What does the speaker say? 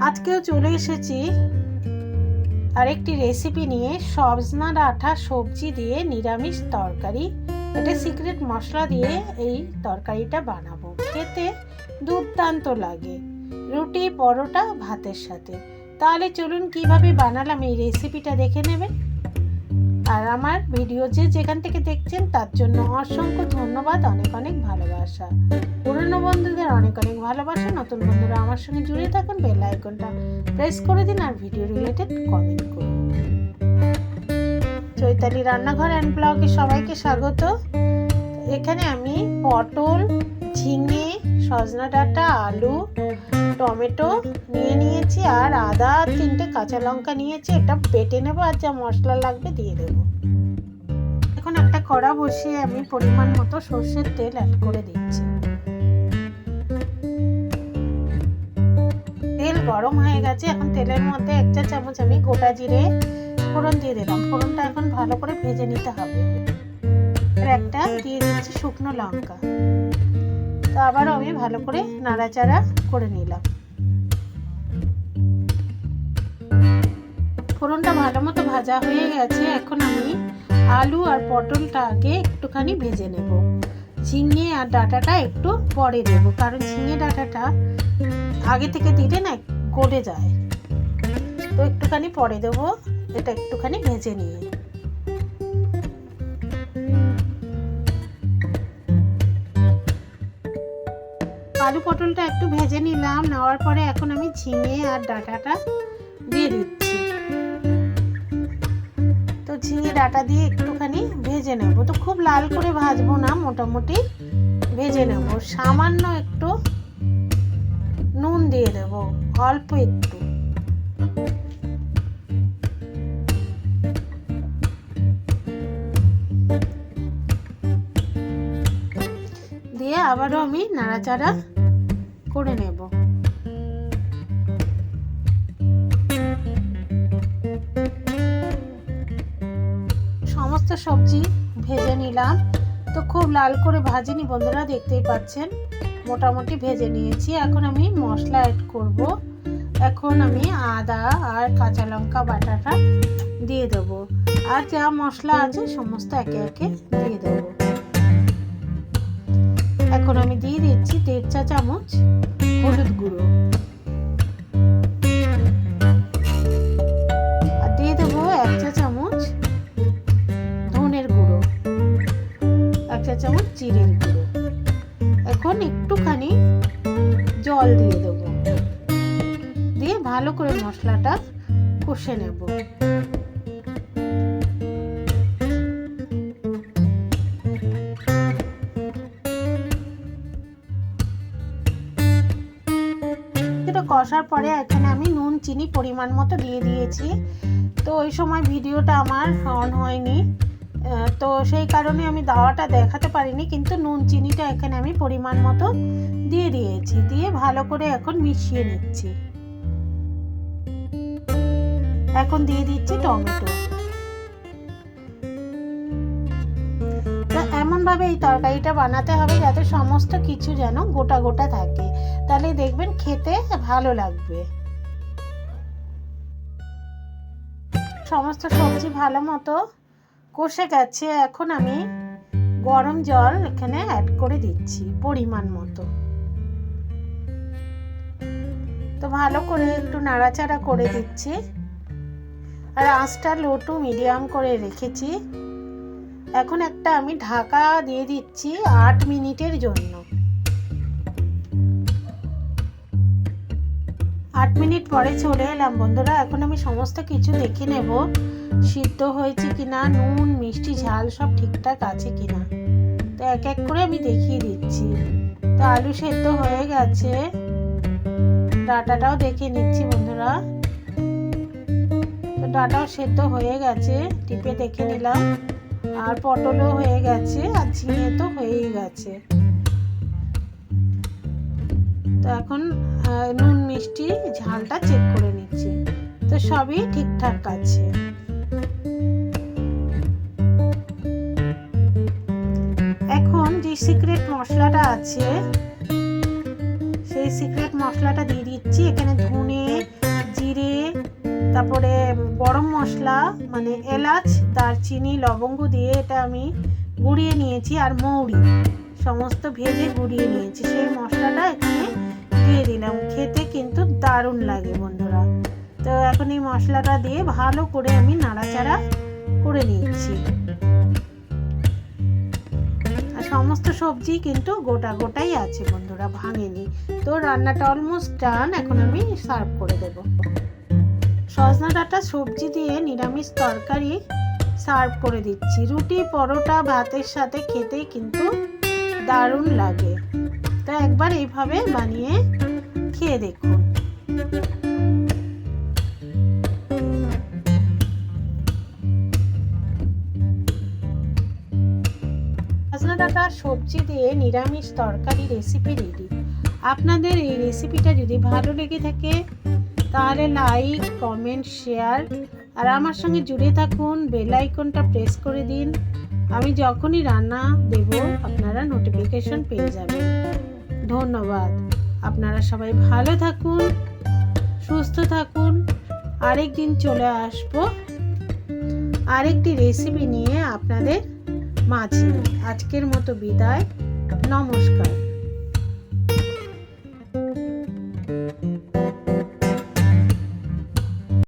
আজকেও চলে এসেছি আরেকটি রেসিপি নিয়ে সবজনা ডাঁটা সবজি দিয়ে নিরামিষ তরকারি। এটা সিক্রেট মশলা দিয়ে এই তরকারিটা বানাবো। খেতে দুর্দান্ত লাগে। রুটি, পরোটা, ভাতের সাথে। তাহলে চলুন কীভাবে বানালাম এই রেসিপিটা দেখে নেবেন। আর আমার ভিডিও যে যেখান থেকে দেখছেন, তার জন্য অসংখ্য ধন্যবাদ, অনেক অনেক ভালোবাসা। পুরনো বন্ধুদের অনেক অনেক ভালোবাসা, নতুন বন্ধুরা আমার সঙ্গে জুড়ে থাকুন বেল আইকনটা প্রেস করে দিন আর ভিডিও রিলেটেড কমেন্ট করুন। চৈতালি রান্নাঘর অ্যান্ড ব্লগে সবাইকে স্বাগত। এখানে আমি পটল, ঝিঙে সজনা ডাঁটা, আলু, টমেটো নিয়ে নিয়েছি আর আদা, তিনটে কাঁচা লঙ্কা নিয়েছি। এটা বেটে নেব আর যা মশলা লাগবে দিয়ে দেবো। এখন একটা কড়া বসিয়ে আমি পরিমাণ মতো সর্ষের তেল অ্যাড করে দিচ্ছি। তেল গরম হয়ে গেছে, এখন তেলের মধ্যে এক চা চামচ আমি গোটা জিরে ফোড়ন দিয়ে দিলাম। ফোড়নটা এখন ভালো করে ভেজে নিতে হবে। একটা দিয়ে দিচ্ছি শুকনো লঙ্কা। তো আবারও আমি ভালো করে নাড়াচাড়া করে নিলাম। ফোড়নটা ভালো মতো ভাজা হয়ে গেছে। এখন আমি আলু আর পটলটা আগে একটুখানি ভেজে নেব। ঝিঙে আর ডাঁটাটা একটু পরে দেব, কারণ ঝিঙে ডাঁটাটা আগে থেকে দিলে না গলে যায়। তো একটুখানি পরে দেবো, এটা একটুখানি ভেজে নিয়ে। আলু পটলটা একটু ভেজে নিলাম, নেওয়ার পরে এখন আমি ঝিঙে আর ডাঁটাটা দিয়ে দিচ্ছি। তো ঝিঙে ডাঁটা দিয়ে একটুখানি ভেজে নেব। তো খুব লাল করে ভাজবো না, মোটামুটি ভেজে নেব। সামান্য একটু নুন দিয়ে দেব, অল্প একটু। দিয়ে আবারও আমি নাড়াচাড়া করে নেব। সমস্ত সবজি ভেজে নিলাম। তো খুব লাল করে ভাজিনি বন্ধুরা দেখতেই পাচ্ছেন। মোটামুটি ভেজে নিয়েছি। এখন আমি মশলা অ্যাড করব। এখন আমি আদা আর কাঁচা লঙ্কা বাটাটা দিয়ে দেবো। আর যা মশলা আছে সমস্ত একে একে দিয়ে দেবো। এখন আমি দিয়ে দিচ্ছি দেড় চা চামচ হলুদ গুঁড়ো। আর দিয়ে দেবো এক চা চামচ ধনের গুঁড়ো, এক চা চামচ জিরের গুঁড়ো। এখন একটুখানি জল দিয়ে দেবো। দিয়ে ভালো করে মশলাটা কষে নেব। কষার পরে এখানে আমি নুন, চিনি পরিমাণ মতো দিয়ে দিয়েছি। তো ওই সময় ভিডিওটা আমার অন হয়নি। তো সেই কারণে আমি দাওয়াটা দেখাতে পারিনি, কিন্তু নুন, চিনিটা এখানে আমি পরিমাণ মতো দিয়ে দিয়েছি। দিয়ে ভালো করে এখন মিশিয়ে নিচ্ছি। এখন দিয়ে দিচ্ছি টমেটো। এমনভাবে এই তরকারিটা বানাতে হবে যাতে সমস্ত কিছু যেন গোটা গোটা থাকে। তাহলে দেখবেন খেতে ভালো লাগবে। সমস্ত সবজি ভালো মতো কষে গেছে। এখন আমি গরম জল এখানে অ্যাড করে দিচ্ছি পরিমাণ মতো। তো ভালো করে একটু নাড়াচাড়া করে দিচ্ছি। আর আঁচটা লো টু মিডিয়াম করে রেখেছি। এখন একটা আমি ঢাকা দিয়ে দিচ্ছি আট মিনিটের জন্য। আট মিনিট পরে চলে এলাম বন্ধুরা, এখন আমি সমস্ত কিছু দেখে নেব, সিদ্ধ হয়েছে কিনা, নুন, মিষ্টি, ঝাল সব ঠিকঠাক আছে কিনা। তো এক এক করে আমি দেখিয়ে দিচ্ছি। তো আলু সেদ্ধ হয়ে গেছে। ডাটাটাও দেখে নিচ্ছি বন্ধুরা। তো ডাটাও সেদ্ধ হয়ে গেছে, টিপে দেখে নিলাম। আর পটলও হয়ে গেছে, আর ঝিঙে তো হয়েই গেছে। তো এখন নুন, মিষ্টি, ঝালটা চেক করে নিচ্ছি। তো সবই ঠিকঠাক আছে। এখন যে সিক্রেট মশলাটা আছে, সেই সিক্রেট মশলাটা দিয়ে দিচ্ছি। এখানে ধনে, জিরে তারপরে গরম মশলা মানে এলাচ, দারচিনি, লবঙ্গ দিয়ে এটা আমি গুঁড়িয়ে নিয়েছি আর মৌরি। সমস্ত ভেজে গুঁড়িয়ে নিয়েছি। সেই মশলাটা এখানে দিয়ে দিলাম। খেতে কিন্তু দারুণ লাগে বন্ধুরা। তো এখন এই মশলাটা দিয়ে ভালো করে আমি নাড়াচাড়া করে নিচ্ছি। আর সমস্ত সবজি কিন্তু গোটা গোটাই আছে বন্ধুরা, ভাঙেনি। তো রান্নাটা অলমোস্ট ডান এখন আমি সার্ভ করে দেব। সজনা ডাঁটা সবজি দিয়ে নিরামিষ তরকারি সার্ভ করে দিচ্ছি। রুটি, পরোটা, ভাতের সাথে খেতেই কিন্তু দারুণ লাগে। তো একবার এইভাবে বানিয়ে খেয়ে দেখুন। সজনা সবজি দিয়ে নিরামিষ তরকারি রেসিপি রেডি। আপনাদের এই রেসিপিটা যদি ভালো লেগে থাকে তাহলে লাইক, কমেন্ট, শেয়ার আর আমার সঙ্গে জুড়ে থাকুন, বেল আইকনটা প্রেস করে দিন। আমি যখনই রান্না দেব, আপনারা নোটিফিকেশন পেয়ে যাবেন। ধন্যবাদ। আপনারা সবাই ভালো থাকুন, সুস্থ থাকুন। আরেক দিন চলে আসব। আরেকটি রেসিপি নিয়ে আপনাদের মাঝে। আজকের মতো বিদায়। নমস্কার।